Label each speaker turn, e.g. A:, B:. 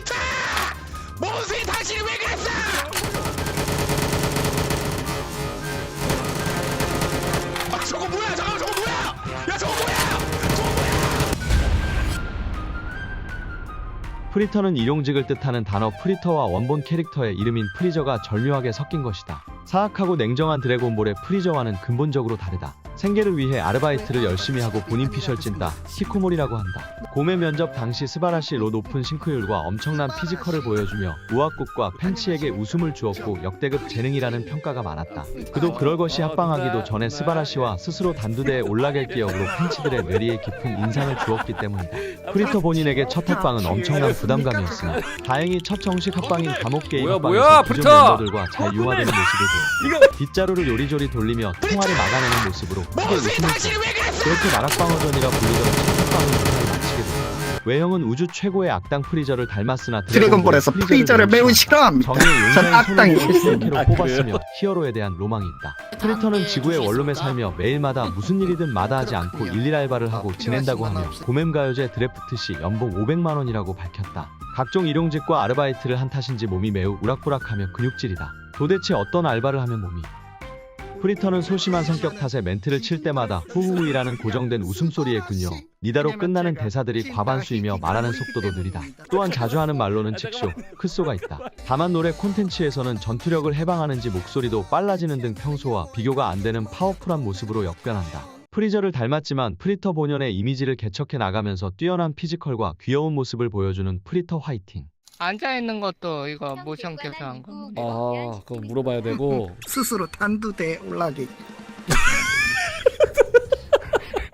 A: 프리터! 몬스이 당신이 왜 그랬어? 아 저거 뭐야? 잠깐만 저거 뭐야? 야 저거 뭐야? 저거 뭐야?
B: 프리터는 일용직을 뜻하는 단어 프리터와 원본 캐릭터의 이름인 프리저가 절묘하게 섞인 것이다. 사악하고 냉정한 드래곤볼의 프리저와는 근본적으로 다르다. 생계를 위해 아르바이트를 열심히 하고 본인 피셜 찐다. 히코모리라고 한다. 고메 면접 당시 스바라시로 높은 싱크율과 엄청난 피지컬을 보여주며 우악국과 팬치에게 웃음을 주었고 역대급 재능이라는 평가가 많았다. 그도 그럴 것이 합방하기도 전에 스바라시와 스스로 단두대에 올라갈 기억으로 팬치들의 뇌리에 깊은 인상을 주었기 때문이다. 프리터 본인에게 첫 합방은 엄청난 부담감이었으나 다행히 첫 정식 합방인 감옥 게임
C: 뭐야,
B: 합방에서
C: 뭐야,
B: 기존
C: 프리터!
B: 멤버들과 잘 융화되는 모습을 보여 빗자루를 요리조리 돌리며 통화를 막아내는 모습으로 웃음을
A: 당신이. 왜 그랬어?
B: 그렇게 마락방어전이라 불리던 무사히 마치게 됐다. 외형은 우주 최고의 악당 프리저를 닮았으나
D: 드래곤볼에서
B: 드래곤볼
D: 프리저를 매우. 싫어합니다. 전 악당이
B: 손을
D: 싫습니다.
B: 키로
D: 아,
B: 뽑았으며 히어로에 대한 로망이 있다. 프리터는 지구의 원룸에 살며 매일마다 무슨 일이든 마다하지 않고 일일 알바를 하고 지낸다고 하며 고mem가요제 드래프트 시 연봉 500만 원이라고 밝혔다. 각종 일용직과 아르바이트를 한 탓인지 몸이 매우 우락부락하며 근육질이다. 도대체 어떤 알바를 하면 몸이 프리터는 소심한 성격 탓에 멘트를 칠 때마다 후후이라는 고정된 웃음소리에 군요. 니다로 끝나는 대사들이 과반수이며 말하는 속도도 느리다. 또한 자주 하는 말로는 직쇼, 크소가 있다. 다만 노래 콘텐츠에서는 전투력을 해방하는지 목소리도 빨라지는 등 평소와 비교가 안 되는 파워풀한 모습으로 역변한다. 프리저를 닮았지만 프리터 본연의 이미지를 개척해 나가면서 뛰어난 피지컬과 귀여운 모습을 보여주는 프리터 화이팅.
E: 앉아 있는 것도 이거 모션 캡처한 거.
C: 아 그거 물어봐야 되고
D: 스스로 단두대에 올라가기